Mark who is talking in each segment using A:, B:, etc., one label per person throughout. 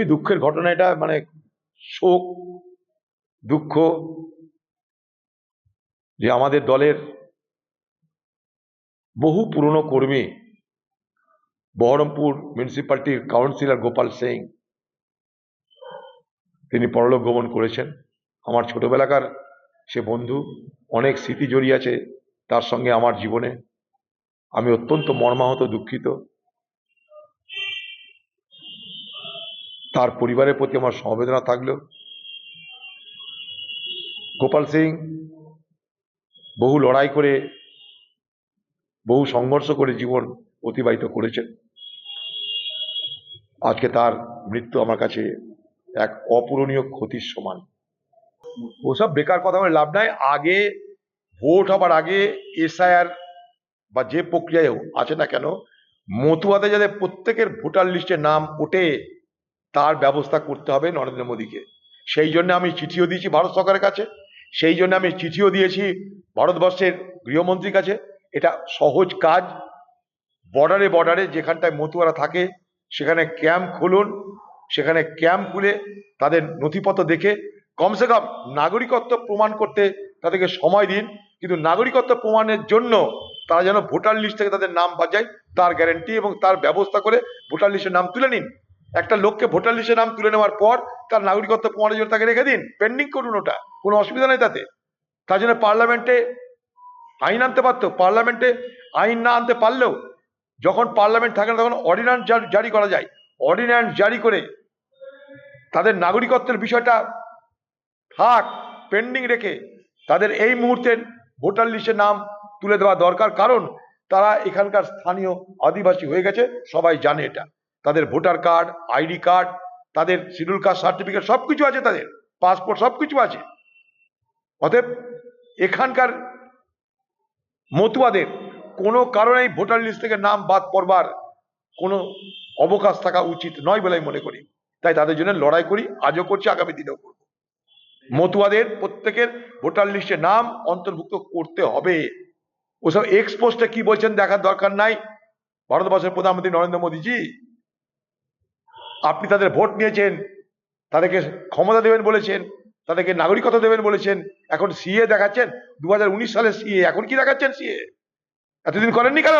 A: খুবই দুঃখের ঘটনা এটা মানে শোক, দুঃখ যে আমাদের দলের বহু পুরনো কর্মী, বহরমপুর মিউনিসিপ্যালিটির কাউন্সিলর গোপাল সিং, তিনি পরলোক গমন করেছেন। আমার ছোটবেলাকার সে বন্ধু, অনেক স্মৃতি জড়িয়ে আছে তার সঙ্গে আমার জীবনে। আমি অত্যন্ত মর্মাহত, দুঃখিত। তার পরিবারের প্রতি আমার সমবেদনা থাকল গোপাল সিং বহু লড়াই করে, বহু সংঘর্ষ করে জীবন অতিবাহিত করেছেন। আজকে তার মৃত্যু আমার কাছে এক অপূরণীয় ক্ষতির সমান। ওসব বেকার কথা বলে লাভ নাই। আগে ভোট হবার আগে এসআইআর বা যে প্রক্রিয়ায় আছে না কেন মতুয়াতে যাতে প্রত্যেকের ভোটার লিস্টে নাম ওঠে তার ব্যবস্থা করতে হবে নরেন্দ্র মোদীকে। সেই জন্য আমি চিঠিও দিয়েছি ভারত সরকারের কাছে। সেই জন্য আমি চিঠিও দিয়েছি ভারতবর্ষের গৃহমন্ত্রীর কাছে। এটা সহজ কাজ। বর্ডারে বর্ডারে যেখানটায় মতুয়ারা থাকে, সেখানে ক্যাম্প খুলুন, সেখানে ক্যাম্প খুলে তাদের নথিপত্র দেখে কমসে কম নাগরিকত্ব প্রমাণ করতে তাদেরকে সময় দিন। কিন্তু নাগরিকত্ব প্রমাণের জন্য তারা যেন ভোটার লিস্ট থেকে তাদের নাম বাজায় তার গ্যারেন্টি এবং তার ব্যবস্থা করে ভোটার লিস্টের নাম তুলে নিন। একটা লোককে ভোটার লিস্টের নাম তুলে নেওয়ার পর তার নাগরিকত্ব প্রমাণের জন্য তাকে রেখে দিন পেন্ডিং করুন ওটা, কোনো অসুবিধা নেই তাতে। তার জন্য পার্লামেন্টে আইন আনতে পারতো, পার্লামেন্টে আইন না আনতে পারলেও যখন পার্লামেন্ট থাকে না তখন অর্ডিন্যান্স জারি করা যায়। অর্ডিন্যান্স জারি করে তাদের নাগরিকত্বের বিষয়টা থাক পেন্ডিং রেখে তাদের এই মুহূর্তে ভোটার লিস্টে নাম তুলে দেওয়া দরকার। কারণ তারা এখানকার স্থানীয় আদিবাসী হয়ে গেছে, সবাই জানে এটা। তাদের ভোটার কার্ড, আইডি কার্ড, তাদের শিডিউল কাস্ট সার্টিফিকেট সব কিছু আছে তাদের। পাসপোর্ট সব কিছু আছে। অতএব এখানকার মতুয়াদের কোনো কারণেই ভোটার লিস্ট থেকে নাম, বাদ পড়বার কোনো অবকাশ থাকা উচিত নয় বলে মনে করি। তাই তাদের জন্য লড়াই করি, আজও করছি, আগামী দিনেও করব। মতুয়াদের প্রত্যেকের ভোটার লিস্টে নাম অন্তর্ভুক্ত করতে হবে। ওসব এক্সপোস্টে কি বলছেন দেখার দরকার নাই? ভারতবর্ষের প্রধানমন্ত্রী নরেন্দ্র মোদীজি আপনি তাদের ভোট নিয়েছেন, তাদেরকে ক্ষমতা দেবেন বলেছেন, তাদেরকে নাগরিকত্ব দেবেন বলেছেন, এখন সিএ দেখাচ্ছেন দু হাজার উনিশ সালে সিএ এখন কি দেখাচ্ছেন সিএ এতদিন করেননি কেন?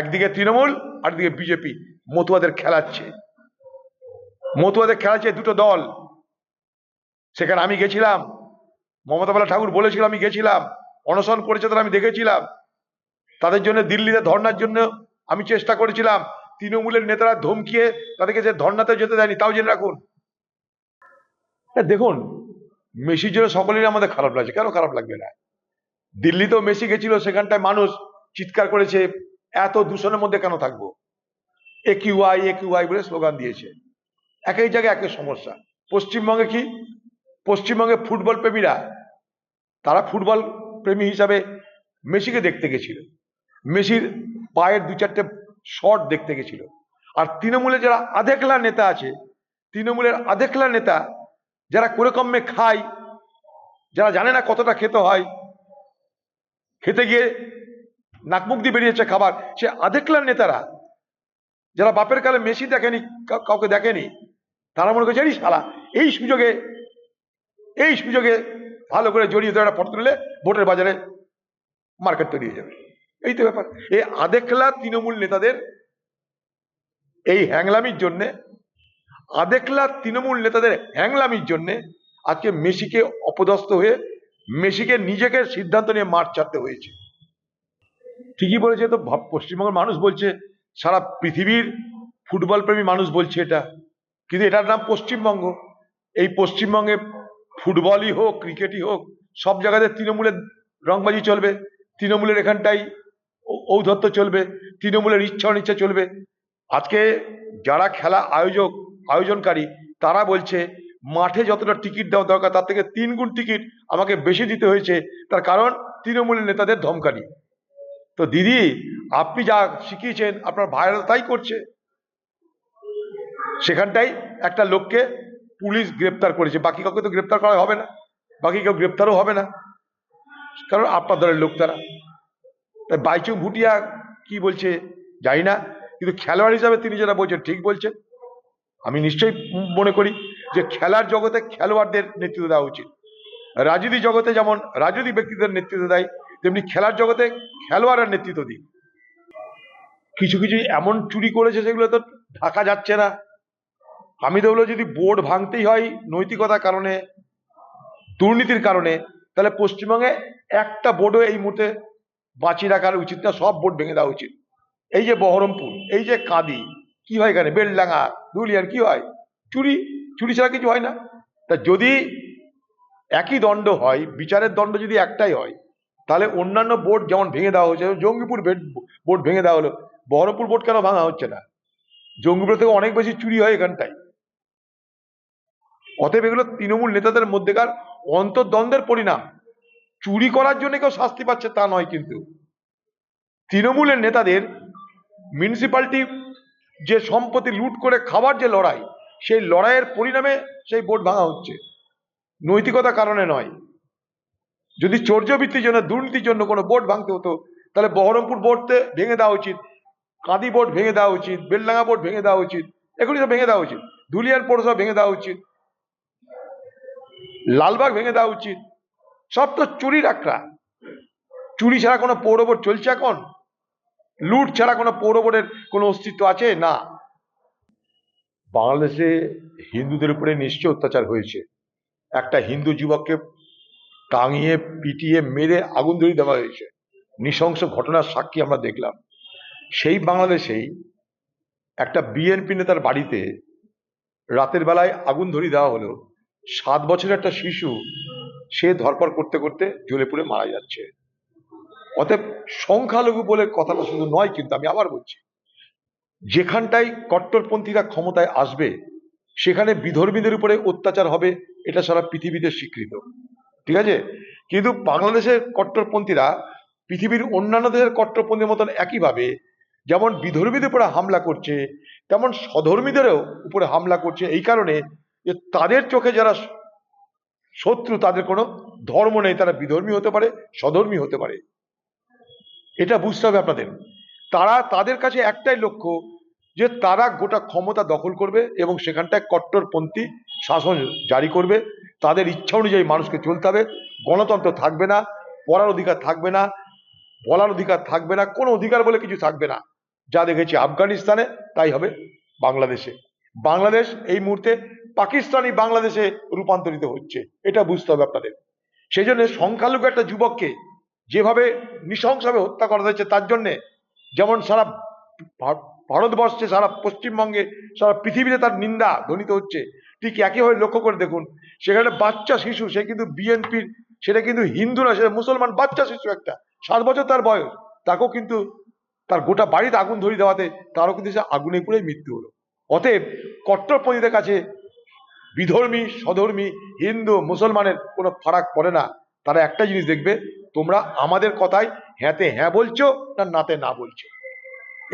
A: একদিকে তৃণমূল আর দিকে বিজেপি মতুয়াদের খেলাচ্ছে। মতুয়াদের খেলাচ্ছে দুটো দল। সেখানে আমি গেছিলাম, মমতা বালা ঠাকুর বলেছিল আমি গেছিলাম, অনশন করেছে তারা আমি দেখেছিলাম। তাদের জন্য দিল্লিতে ধর্নার জন্য আমি চেষ্টা করেছিলাম তৃণমূলের নেতারা ধমকিয়ে তাদেরকে যে ধর্নাতে যেতে দেয়নি, তাও জেনে রাখুন। দেখুন, মেসির জন্য সকলেরই আমাদের খারাপ লাগছে। কেন খারাপ লাগবে না? দিল্লিতেও মেসি গেছিল, সেখানটায় মানুষ চিৎকার করেছে, এত দূষণের মধ্যে কেন থাকব? এ কিউ আই, এ বলে স্লোগান দিয়েছে। একই এক জায়গায় এক এক সমস্যা। পশ্চিমবঙ্গে কি? পশ্চিমবঙ্গে ফুটবল প্রেমীরা, তারা ফুটবল প্রেমী হিসাবে মেসিকে দেখতে গেছিল। মেসির পায়ের দু চারটে শট দেখতে গেছিল। আর তৃণমূলে যারা আধেকলা নেতা আছে, তৃণমূলের আধেকলা নেতা যারা করে কমে খায়, যারা জানে না কতটা খেতে হয়, খেতে গিয়ে নাকমুখ দিয়ে বেরিয়েছে খাবার, সে আধেকলার নেতারা যারা বাপের কালে মেসি দেখেনি কাউ- কাউকে দেখেনি, তারা মনে করছে শালা, এই সুযোগে এই সুযোগে ভালো করে জড়িয়ে ধরে একটা ফটো তুলে ভোটের বাজারে মার্কেট তৈরি হয়ে যাবে। এই তো ব্যাপার। এই আধেকলা তৃণমূল নেতাদের এই হ্যাংলামির জন্যে আধেকলা তৃণমূল নেতাদের হ্যাংলামির জন্যে আজকে মেসিকে অপদস্থ হয়ে মেসিকে নিজেকে সিদ্ধান্ত নিয়ে মাঠ ছাড়তে হয়েছে। ঠিকই বলেছে তো পশ্চিমবঙ্গের মানুষ বলছে, সারা পৃথিবীর ফুটবল প্রেমী মানুষ বলছে এটা। কিন্তু এটার নাম পশ্চিমবঙ্গ। এই পশ্চিমবঙ্গে ফুটবলই হোক, ক্রিকেটই হোক, সব জায়গাতে তৃণমূলের রংবাজি চলবে। তৃণমূলের এখানটাই ঔদ্ধত্য চলবে, তৃণমূলের ইচ্ছা অনিচ্ছা চলবে। আজকে যারা খেলা আয়োজক, আয়োজনকারী, তারা বলছে, মাঠে যতটা টিকিট দেওয়া দরকার, তার থেকে তিন গুণ টিকিট আমাকে বেশি দিতে হয়েছে, তার কারণ তৃণমূলের নেতাদের ধমকানি। তো দিদি, আপনি যা শিখিয়েছেন, আপনার ভাইরা তাই করছে। সেখানটাই একটা লোককে পুলিশ গ্রেপ্তার করেছে। বাকি কাউকে তো গ্রেপ্তার করা হবে না, বাকি কেউ গ্রেপ্তারও হবে না। কারণ আপনার দলের লোক তারা। বাইচুং ভুটিয়া কি বলছে জানি না, কিন্তু খেলোয়াড় হিসাবে তিনি যেটা বলছেন ঠিক বলছেন। আমি নিশ্চয়ই মনে করি যে খেলার জগতে খেলোয়াড়দের নেতৃত্ব দেওয়া উচিত। রাজনীতি জগতে যেমন রাজনীতি ব্যক্তিদের নেতৃত্ব দেয়, তেমনি খেলার জগতে খেলোয়াড়ের নেতৃত্ব দিই। কিছু কিছু এমন চুরি করেছে সেগুলো তো ঢাকা যাচ্ছে না। আমি তো যদি বোর্ড ভাঙতেই হয় নৈতিকতার কারণে, দুর্নীতির কারণে, তাহলে পশ্চিমবঙ্গে একটা বোর্ডও এই মুহূর্তে বাঁচিয়ে রাখার উচিত না সব বোর্ড ভেঙে দেওয়া উচিত। এই যে বহরমপুর, এই যে কাঁদি, কি হয় এখানে? বেলডাঙ্গা ধুলিয়ান কি হয়? চুরি চুরি ছাড়া কিছু হয় না। তা যদি একই দণ্ড হয়, বিচারের দণ্ড যদি একটাই হয়, তাহলে অন্যান্য বোর্ড যেমন ভেঙে দেওয়া হয়েছে, জঙ্গিপুর বোর্ড ভেঙে দেওয়া হলো, বহরমপুর বোর্ড কেন ভাঙা হচ্ছে না? জঙ্গিপুর থেকে অনেক বেশি চুরি হয় এখানটায়। অতএব এগুলো তৃণমূল নেতাদের মধ্যেকার অন্তর্দ্বন্দ্বের পরিণাম। চুরি করার জন্য কেউ শাস্তি পাচ্ছে তা নয় কিন্তু। তৃণমূলের নেতাদের মিউনিসিপালিটি যে সম্পত্তি লুট করে খাবার যে লড়াই, সেই লড়াইয়ের পরিণামে সেই বোর্ড ভাঙা হচ্ছে। নৈতিকতা কারণে নয়। যদি চর্যবৃত্তির জন্য, দুর্নীতির জন্য কোনো বোর্ড ভাঙতে হতো, তাহলে বহরমপুর বোর্ডতে ভেঙে দেওয়া উচিত, কাঁদি বোর্ড ভেঙে দেওয়া উচিত, বেলডাঙ্গা বোর্ড ভেঙে দেওয়া উচিত, এগুলি সব ভেঙে দেওয়া উচিত। ধুলিয়ান পৌরসভা ভেঙে দেওয়া উচিত। লালবাগ ভেঙে দেওয়া উচিত। সব তো চুরির আখড়া। চুরি ছাড়া কোনো পৌর বোর্ড চলছে এখন? লুট ছাড়া কোনো পৌর বোর্ডের কোনো অস্তিত্ব আছে? না। বাংলাদেশে হিন্দুদের উপরে নিশ্চয় অত্যাচার হয়েছে। একটা হিন্দু যুবককে টাঙিয়ে পিটিয়ে, মেরে আগুন ধরিয়ে দেওয়া হয়েছে। নৃশংস ঘটনার সাক্ষী আমরা দেখলাম। সেই বাংলাদেশেই একটা বিএনপি নেতার বাড়িতে রাতের বেলায় আগুন ধরিয়ে দেওয়া হলো। সাত বছরের একটা শিশু সে ধরপড় করতে করতে জ্বলে পুড়ে মারা যাচ্ছে। অতএব সংখ্যালঘু বলে কথাটা শুধু নয় কিন্তু আমি আবার বলছি যেখানটায় কট্টরপন্থীরা ক্ষমতায় আসবে, সেখানে বিধর্মীদের উপরে অত্যাচার হবে, এটা সারা পৃথিবীতে স্বীকৃত। ঠিক আছে? কিন্তু বাংলাদেশের কট্টরপন্থীরা পৃথিবীর অন্যান্য দেশের কট্টরপন্থীর মতন একইভাবে যেমন বিধর্মীদের উপরে হামলা করছে, তেমন স্বধর্মীদেরও উপরে হামলা করছে। এই কারণে যে তাদের চোখে যারা শত্রু তাদের কোনো ধর্ম নেই, তারা বিধর্মী হতে পারে, স্বধর্মী হতে পারে। এটা বুঝতে হবে আপনাদের। তারা তাদের কাছে একটাই লক্ষ্য, যে তারা গোটা ক্ষমতা দখল করবে এবং সেখানটায় কট্টরপন্থী শাসন জারি করবে। তাদের ইচ্ছা অনুযায়ী মানুষকে চলতে হবে। গণতন্ত্র থাকবে না, পড়ার অধিকার থাকবে না, বলার অধিকার থাকবে না, কোনো অধিকার বলে কিছু থাকবে না। যা দেখেছি আফগানিস্তানে, তাই হবে বাংলাদেশে। বাংলাদেশ এই মুহূর্তে পাকিস্তানি বাংলাদেশে রূপান্তরিত হচ্ছে। এটা বুঝতে হবে আপনাদের। সেই জন্য সংখ্যালঘু একটা যুবককে যেভাবে নৃশংসভাবে হত্যা করা হয়েছে, তার জন্যে যেমন সারা ভারতবর্ষে, সারা পশ্চিমবঙ্গে, সারা পৃথিবীতে তার নিন্দা ধ্বনিত হচ্ছে। ঠিক একইভাবে লক্ষ্য করে দেখুন, সেখানে বাচ্চা শিশু, সে কিন্তু বিএনপির, সেটা কিন্তু হিন্দু না সেটা মুসলমান বাচ্চা শিশু একটা। সাত বছর তার বয়স, তাকেও কিন্তু তার গোটা বাড়িতে আগুন ধরিয়ে দেওয়াতে তারও কিন্তু সে আগুনে পুড়ে মৃত্যু হলো। অতএব কট্টরপন্থীদের কাছে বিধর্মী, স্বধর্মী, হিন্দু, মুসলমানের কোনো ফারাক পড়ে না। তারা একটা জিনিস দেখবে, তোমরা আমাদের কথায় হ্যাঁতে হ্যাঁ বলছো না নাতে না বলছো।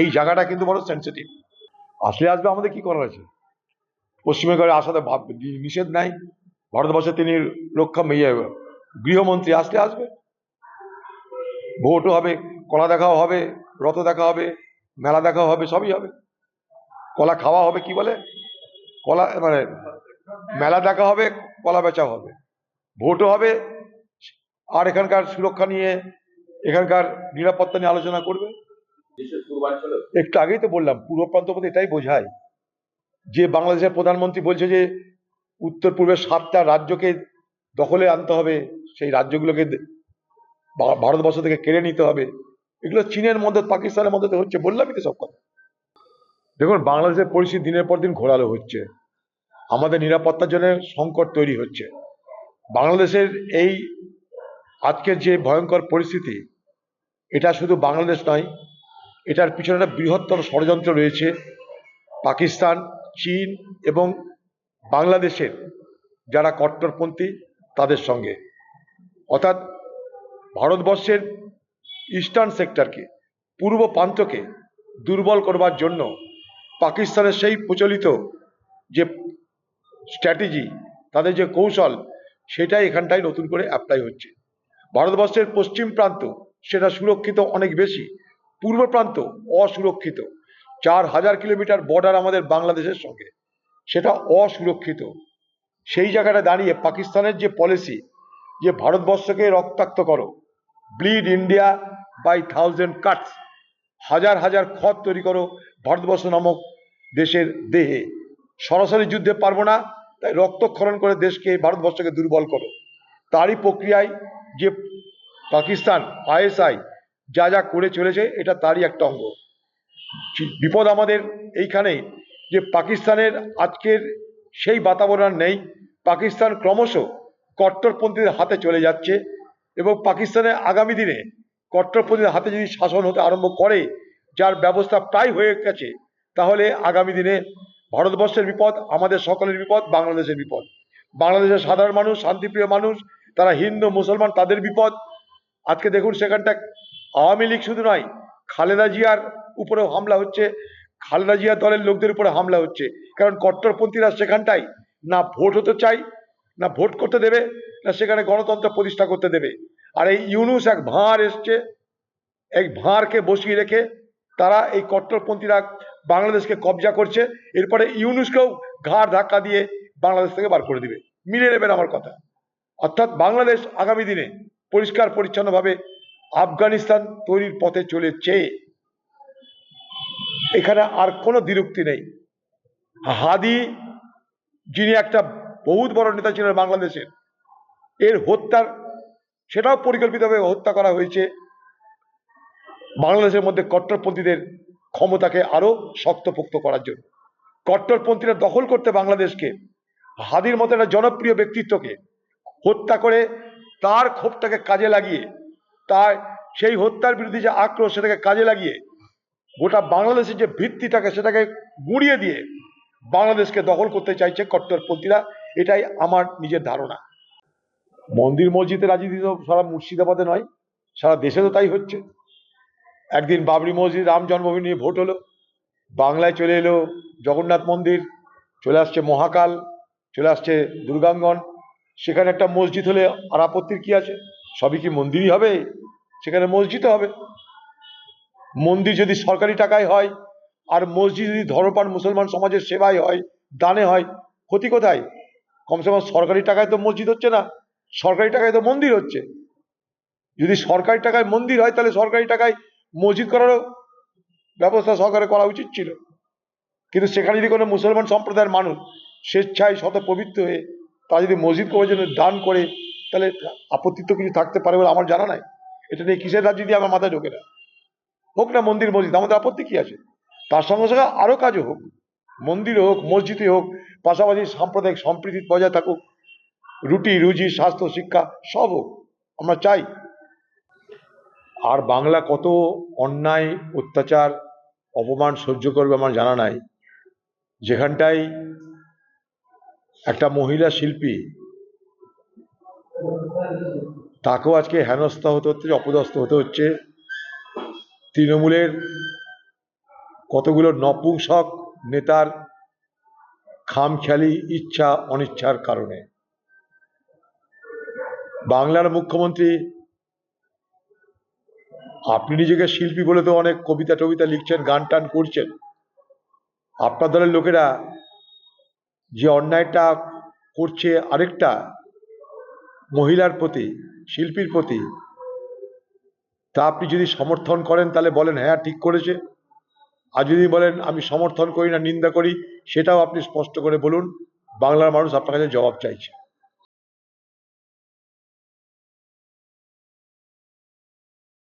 A: এই জায়গাটা কিন্তু বড় সেন্সিটিভ আসলে আসবে আমাদের কি করার আছে? পশ্চিমবঙ্গের আসাতে ভাব নিষেধ নাই। ভারতবর্ষে তিনি রক্ষা ইয়ে গৃহমন্ত্রী আসলে আসবে। ভোটও হবে, কলা দেখাও হবে, রথ দেখা হবে, মেলা দেখা হবে, সবই হবে। কলা খাওয়া হবে কি বলে? কলা মানে মেলা দেখা হবে, কলা বেচা হবে। ভোটও হবে। আর এখানকার সুরক্ষা নিয়ে, এখানকার নিরাপত্তা নিয়ে আলোচনা করবে। একটু আগেই তো বললাম, পূর্ব প্রান্ত বলতে এটাই বোঝায়। যে বাংলাদেশের প্রধানমন্ত্রী বলছে যে, উত্তর পূর্বের সাতটা রাজ্যকে দখলে আনতে হবে, সেই রাজ্যগুলোকে ভারতবর্ষ থেকে কেড়ে নিতে হবে। এগুলো চীনের মধ্যে, পাকিস্তানের মধ্যে হচ্ছে, বললামই তো সব কথা। দেখুন, বাংলাদেশের পরিস্থিতি দিনের পর দিন ঘোরালো হচ্ছে। আমাদের নিরাপত্তার জন্য সংকট তৈরি হচ্ছে। বাংলাদেশের এই আজকের যে ভয়ঙ্কর পরিস্থিতি, এটা শুধু বাংলাদেশ নয়, এটার পিছনে একটা বৃহত্তর ষড়যন্ত্র রয়েছে। পাকিস্তান, চীন এবং বাংলাদেশের যারা কট্টরপন্থী, তাদের সঙ্গে। অর্থাৎ ভারতবর্ষের ইস্টার্ন সেক্টরকে, পূর্ব প্রান্তকে দুর্বল করবার জন্য পাকিস্তানের সেই প্রচলিত যে স্ট্র্যাটেজি, তাদের যে কৌশল, সেটাই এখানটায় নতুন করে অ্যাপ্লাই হচ্ছে। ভারতবর্ষের পশ্চিম প্রান্ত, সেটা সুরক্ষিত অনেক বেশি। পূর্ব প্রান্ত, অসুরক্ষিত। চার হাজার কিলোমিটার বর্ডার আমাদের বাংলাদেশের সঙ্গে। সেটা অসুরক্ষিত। সেই জায়গাটা দাঁড়িয়ে পাকিস্তানের যে পলিসি যে ভারতবর্ষকে রক্তাক্ত করো bleed India by thousand cuts হাজার হাজার ক্ষত তৈরি করো ভারতবর্ষ নামক দেশের দেহে। সরাসরি যুদ্ধে পারব না, তাই রক্তক্ষরণ করে দেশকে ভারতবর্ষকে দুর্বল করো। তারই প্রক্রিয়ায় যে পাকিস্তান, আইএসআই যা যা করে চলেছে, এটা তারই একটা অঙ্গ। বিপদ আমাদের এইখানেই যে পাকিস্তানের আজকের সেই বাতাবরণ নেই। পাকিস্তান ক্রমশ কট্টরপন্থীদের হাতে চলে যাচ্ছে এবং পাকিস্তানের আগামী দিনে কট্টরপন্থীদের হাতে যদি শাসন হতে আরম্ভ করে, যার ব্যবস্থা প্রায় হয়ে গেছে, তাহলে আগামী দিনে ভারতবর্ষের বিপদ, আমাদের সকলের বিপদ, বাংলাদেশের বিপদ। বাংলাদেশের সাধারণ মানুষ, শান্তিপ্রিয় মানুষ, তারা হিন্দু, মুসলমান, তাদের বিপদ। আজকে দেখুন সেখানটা আওয়ামী লীগ শুধু নয়, খালেদা জিয়ার উপরেও হামলা হচ্ছে, খালেদা জিয়া দলের লোকদের উপরে হামলা হচ্ছে। কারণ কট্টরপন্থীরা সেখানটাই না ভোট হতে চাই না ভোট করতে দেবে, না সেখানে গণতন্ত্র প্রতিষ্ঠা করতে দেবে। আর এই ইউনুস এক ভাঁড় এসছে, এক ভাঁড়কে বসিয়ে রেখে তারা এই কট্টরপন্থীরা বাংলাদেশকে কবজা করছে। এরপরে ইউনুসকেও ঘাড় ধাক্কা দিয়ে বাংলাদেশ থেকে বার করে দিবে। মিলে নেবেন আমার কথা। অর্থাৎ বাংলাদেশ আগামী দিনে পরিষ্কার, পরিচ্ছন্নভাবে আফগানিস্তান তৈরির পথে চলেছে। এখানে আর কোনো দ্বিরুক্তি নেই। হাদি, যিনি একটা বহুত বড় নেতা ছিলেন বাংলাদেশের, এর হত্যার, সেটাও পরিকল্পিতভাবে হত্যা করা হয়েছে। বাংলাদেশের মধ্যে কট্টরপন্থীদের ক্ষমতাকে আরও শক্তপোক্ত করার জন্য। কট্টরপন্থীরা দখল করতে বাংলাদেশকে, হাদির মতো একটা জনপ্রিয় ব্যক্তিত্বকে হত্যা করে তার ক্ষোভটাকে কাজে লাগিয়ে, তার সেই হত্যার বিরুদ্ধে যে আক্রোশ সেটাকে কাজে লাগিয়ে গোটা বাংলাদেশের যে ভিত্তিটাকে সেটাকে গুঁড়িয়ে দিয়ে বাংলাদেশকে দখল করতে চাইছে কট্টরপন্থীরা, এটাই আমার নিজের ধারণা। মন্দির মসজিদের রাজনীতি তো সারা মুর্শিদাবাদে নয়, সারা দেশে তো তাই হচ্ছে। একদিন বাবরি মসজিদ রাম জন্মভূমি নিয়ে ভোট হলো। বাংলায় চলে এলো জগন্নাথ মন্দির, চলে আসছে মহাকাল, চলে আসছে দুর্গাঙ্গন। সেখানে একটা মসজিদ হলে আর আপত্তির কি আছে? সবই কি মন্দিরই হবে? সেখানে মসজিদও হবে। মন্দির যদি সরকারি টাকায় হয় আর মসজিদ যদি ধর্মপান মুসলমান সমাজের সেবায় হয়, দানে হয়, ক্ষতি কোথায়? কমসে কম সরকারি টাকায় তো মসজিদ হচ্ছে না। সরকারি টাকায় তো মন্দির হচ্ছে। যদি সরকারি টাকায় মন্দির হয় তাহলে সরকারি টাকায় মসজিদ করারও ব্যবস্থা সহকারে করা উচিত ছিল। কিন্তু সেখানে যদি কোনো মুসলমান সম্প্রদায়ের মানুষ স্বেচ্ছায় শত পবিত্র হয়ে তারা যদি মসজিদ করার জন্য দান করে, তাহলে আপত্তি তো কিছু থাকতে পারে বলে আমার জানা নাই। এটা নিয়ে কিসের রাজনীতি আমার মাথায় ঢোকে না। হোক না মন্দির, মসজিদ, আমাদের আপত্তি কি আছে? তার সঙ্গে সঙ্গে আরও কাজও হোক। মন্দির হোক মসজিদে হোক, পাশাপাশি সাম্প্রদায়িক সম্প্রীতি বজায় থাকুক, রুটি, রুজি, স্বাস্থ্য, শিক্ষা, সব হোক। আমরা চাই আর বাংলা কত অন্যায়, অত্যাচার, অপমান সহ্য করবে আমার জানা নাই। যেখানটায় একটা মহিলা শিল্পী, তাকেও আজকে হেনস্থা হতে হচ্ছে, অপদস্থ হতে হচ্ছে। তৃণমূলের কতগুলো নপুংসক নেতার খামখেয়ালি, ইচ্ছা, অনিচ্ছার কারণে। বাংলার মুখ্যমন্ত্রী আপনি নিজেকে শিল্পী বলে তো অনেক কবিতা টবিতা লিখছেন, গান টান করছেন। আপনার দলের লোকেরা যে অন্যায়টা করছে আরেকটা মহিলার প্রতি, শিল্পীর প্রতি, তা আপনি যদি সমর্থন করেন তাহলে বলেন হ্যাঁ ঠিক করেছে। আর যদি বলেন, আমি সমর্থন করি না, নিন্দা করি, সেটাও আপনি স্পষ্ট করে বলুন। বাংলার মানুষ আপনার কাছে জবাব চাইছে।